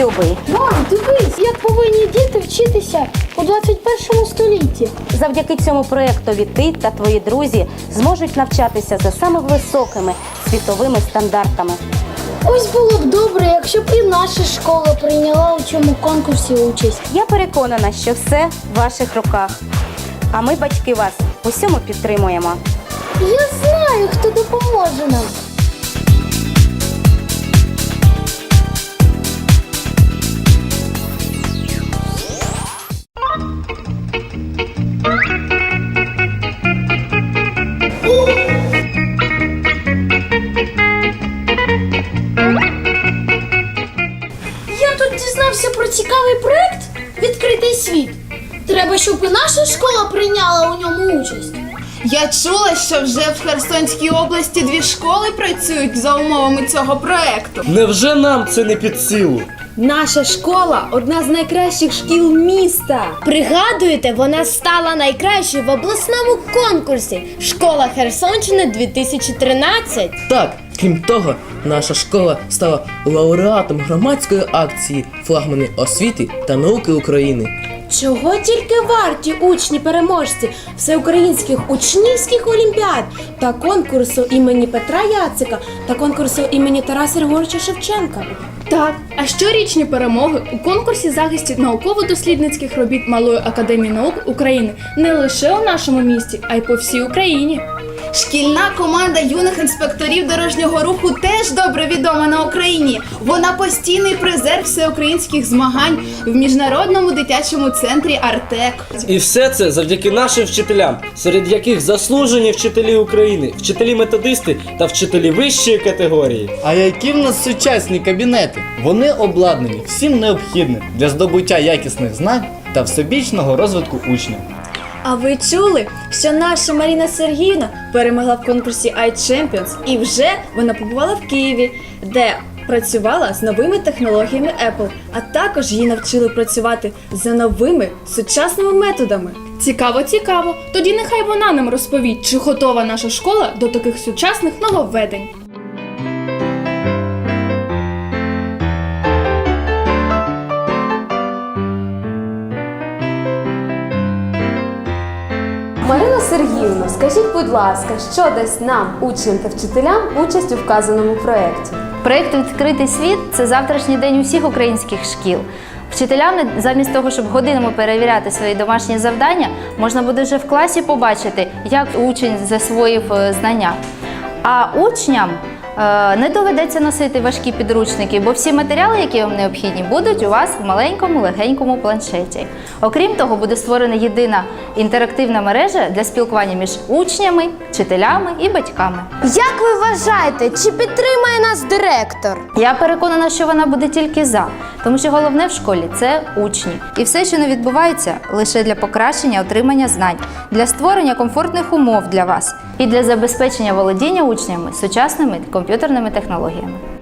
Любий, мам, дивись, як повинні діти вчитися у 21 столітті. завдяки цьому проєктові ти та твої друзі зможуть навчатися за самими високими світовими стандартами. Ось було б добре, якщо б і наша школа прийняла у цьому конкурсі участь. Я переконана, що все в ваших руках. А ми, батьки, вас у всьому підтримуємо. Я знаю, хто допоможе нам. Цікавий проект Відкритий світ. Треба, щоб і наша школа прийняла у ньому участь. Я чула, що вже в Херсонській області дві школи працюють за умовами цього проекту. Невже нам це не під силу? Наша школа одна з найкращих шкіл міста. Пригадуєте, вона стала найкращою в обласному конкурсі Школа Херсонщини 2013. Так, крім того, наша школа стала лауреатом громадської акції Флагмани освіти та науки України. Чого тільки варті учні переможці всеукраїнських учнівських олімпіад та конкурсу імені Петра Яцика та конкурсу імені Тараса Григоровича Шевченка. Так, а щорічні перемоги у конкурсі захистів науково-дослідницьких робіт Малої академії наук України не лише у нашому місті, а й по всій Україні. Шкільна команда юних інспекторів дорожнього руху теж добре відома на Україні. Вона постійний призер всеукраїнських змагань в міжнародному дитячому центрі Артек. І все це завдяки нашим вчителям, серед яких заслужені вчителі України, вчителі-методисти та вчителі вищої категорії. А які в нас сучасні кабінети? Вони обладнані всім необхідним для здобуття якісних знань та всебічного розвитку учнів. А ви чули, що наша Маріна Сергіївна перемогла в конкурсі iChampions і вже вона побувала в Києві, де працювала з новими технологіями Apple, а також її навчили працювати за новими сучасними методами. Цікаво, цікаво. Тоді нехай вона нам розповість, чи готова наша школа до таких сучасних нововведень. Марина скажіть, будь ласка, що дасть нам, учням та вчителям, участь у вказаному проєкті? Проєкт Відкритий світ це завтрашній день усіх українських шкіл. Вчителям замість того, щоб годинами перевіряти свої домашні завдання, можна буде вже в класі побачити, як учень засвоїв е, знання. А учням не доведеться носити важкі підручники, бо всі матеріали, які вам необхідні, будуть у вас в маленькому легенькому планшеті. Окрім того, буде створена єдина інтерактивна мережа для спілкування між учнями, вчителями і батьками. Як ви вважаєте, чи підтримає нас директор? Я переконана, що вона буде тільки за, тому що головне в школі це учні. І все, що не відбувається, лише для покращення отримання знань, для створення комфортних умов для вас і для забезпечення володіння учнями сучасними комп'ютерними технологіями.